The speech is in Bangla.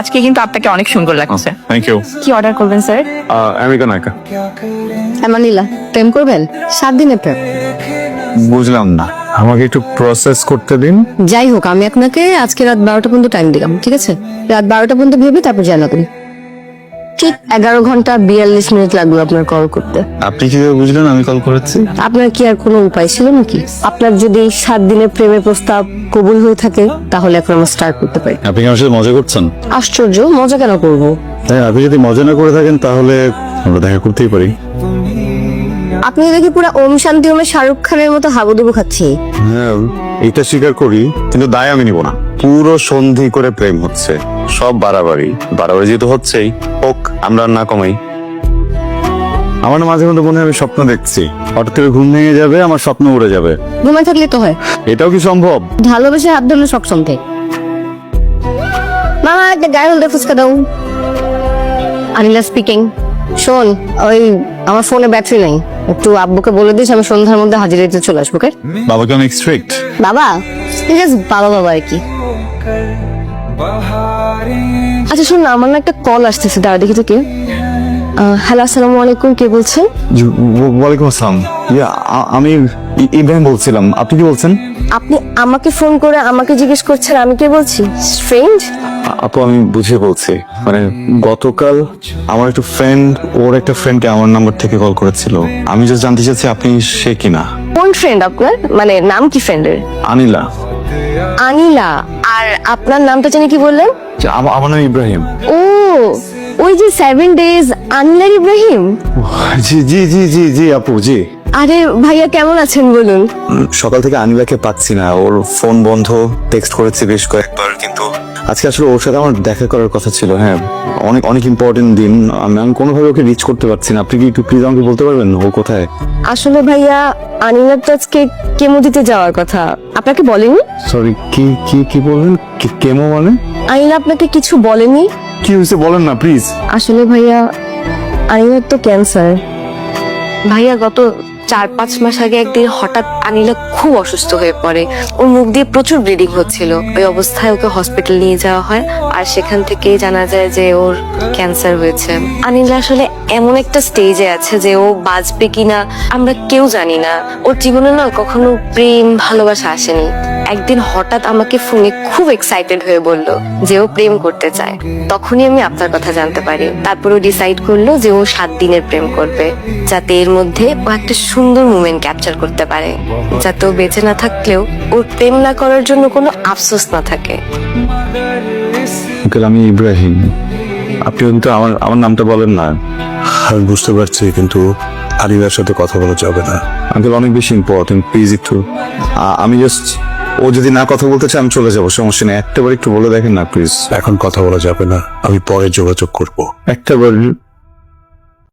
আজকে কিন্তু আপনাকে অনেক সুন্দর oh, লাগছে। থ্যাংক ইউ কি অর্ডার করবেন স্যার আমেরিকান আইকা আমানিলা প্রেম করবেন? সাত দিনে প্রেম। বুঝলাম না। আমাকে একটু প্রসেস করতে দিন। যাই হোক আমি আপনাকে আজকে রাত বারোটা পর্যন্ত টাইম দিলাম ঠিক আছে? রাত বারোটা পর্যন্ত ভেবে তারপর জানাবেন। ঠিক এগারো ঘণ্টা বিয়াল্লিশ মিনিট লাগল আপনার কল করতে? আপনি কীভাবে বুঝলেন আমি কল করেছি? আপনার কি আর কোনো উপায় ছিল নাকি? আপনার যদি এই সাত দিনের প্রেমের প্রস্তাব কবুল হয়ে থাকে তাহলে এখন আমরা স্টার্ট করতে পারি। আপনি কি আমার সাথে মজা করছেন? আশ্চর্য মজা কেন করব? হ্যাঁ আপনি যদি মজা না করে থাকেন তাহলে আমরা দেখা করতেই পারি। আপনি দেখি পুরো ওম শান্তি ওমে শাহরুখ খানের মতো হাবুডুবু খাচ্ছি। হ্যাঁ এইটা স্বীকার করি কিন্তু দায় আমি নিব না। পুরো সন্ধি করে প্রেম হচ্ছে। সব বাড়াবাড়ি। বাড়াবাড়ি যেহেতু হচ্ছেই হোক আমরা না কমাই। আমার মাঝে মধ্যে মনে হয় আমি স্বপ্ন দেখছি। হঠাৎ করে ঘুম ভেঙে যাবে আমার স্বপ্ন উড়ে যাবে। ঘুমে থাকলে তো হয়। এটাও কি সম্ভব? ভালোবেসে হাত ধরলে সক্ষম সঙ্গে মামা একটা গায়ে হলদে ফুসকা দাও। আনিলা স্পিকিং শোন ওই আমার ফোনে ব্যাটারি নাই। একটু আব্বুকে বলে দিস আমি সন্ধ্যার মধ্যে হাজির হতে চলে আসব বাবাকে আমি স্ট্রিক্ট বাবা জাস্ট বাবা বাবা আর কি। আচ্ছা শোন না আমার না একটা কল আসতেছে। দাঁড়া দেখি তো কে। হ্যালো আসসালামু আলাইকুম কে বলছেন? ওয়ালাইকুম আসসালাম। ইয়া আমি ইব্রাহিম বলছিলাম। আপনি কি বলছেন? আপনি আমাকে ফোন করে আমাকে জিজ্ঞেস করছেন আমি কে বলছি? ফ্রেন্ড আপু আমি বুঝে বলছি। মানে গতকাল আমার একটা ফ্রেন্ড ওর একটা ফ্রেন্ডকে আমার নাম্বার থেকে কল করেছিল। আমি জাস্ট জানতে চাচ্ছি আপনি সে কিনা? কোন ফ্রেন্ড আপনার? মানে নাম কি ফ্রেন্ডের আনিলা। আনিলা। আপনার নামটা জানি কি বললেন? আমার নাম ইব্রাহিম। ও ওই যে সেভেন ডেজ আনিলার ইব্রাহিম? জি জি জি জি জি আপু জি। আরে ভাইয়া কেমন আছেন বলুন? সকাল থেকে আনিলাকে পাচ্ছি না ওর ফোন বন্ধ টেক্সট করেছি বেশ কয়েকবার কিন্তু আজকে আসলে ওর সাথে আমার দেখা করার কথা ছিল হ্যাঁ। অনেক অনেক ইম্পর্টেন্ট দিন। আমি আমি কোনোভাবে ওকে রিচ করতে পারছি না। আপনি কি একটু প্লিজ আমাকে বলতে পারবেন? ও কোথায়? আসলে ভাইয়া আনিলার তো আজকে কেমো দিতে যাওয়ার কথা। আপনাকে বলেনি? সরি কি কি কি বললেন? কি- কেমো মানে? আনিলা আপনাকে কিছু বলেনি? কি হয়েছে বলেন না প্লিজ আসলে ভাইয়া আনিলার তো ক্যান্সার ভাইয়া গত চার পাঁচ মাস আগে একদিন হঠাৎ আনিলা খুব অসুস্থ হয়ে পড়ে। ওর মুখ দিয়ে প্রচুর ব্লিডিং হচ্ছিল। ওই অবস্থায় ওকে হসপিটাল নিয়ে যাওয়া হয়। আর সেখান থেকেই জানা যায় যে ওর ক্যান্সার হয়েছে। আনিলা আসলে এমন একটা স্টেজে আছে যে ও বাঁচবে কিনা আমরা কেউ জানি না। ওর জীবনে না কখনো প্রেম, ভালোবাসা আসেনি। একদিন হঠাৎ আমাকে ফোনে খুব এক্সাইটেড হয়ে বলল যে ও প্রেম করতে চায়। তখনই আমি আপনার কথা জানতে পারি। তারপর ও ডিসাইড করল যে ও সাত দিনের প্রেম করবে। যাতে এর মধ্যে ও একটা সুন্দর মুমেন্ট ক্যাপচার করতে পারে যাতে ও বেঁচে না থাকলেও ওর প্রেম না করার জন্য কোনো আফসোস না থাকে। আমি ইব্রাহিম। আপনি কিন্তু আমার আমার নামটা বলেন না। আমি বুঝতে পারছি কিন্তু আরিবার সাথে কথা বলা যাবে না। আঙ্কেল অনেক বেশি ইম্পর্টেন্ট প্লিজ একটু আমি জাস্ট ও যদি না কথা বলতে চায় আমি চলে যাব সমস্যা নেই। একটা বার একটু বলে দেখেন না প্লিজ এখন কথা বলা যাবে না আমি পরে যোগাযোগ করব। একটাবার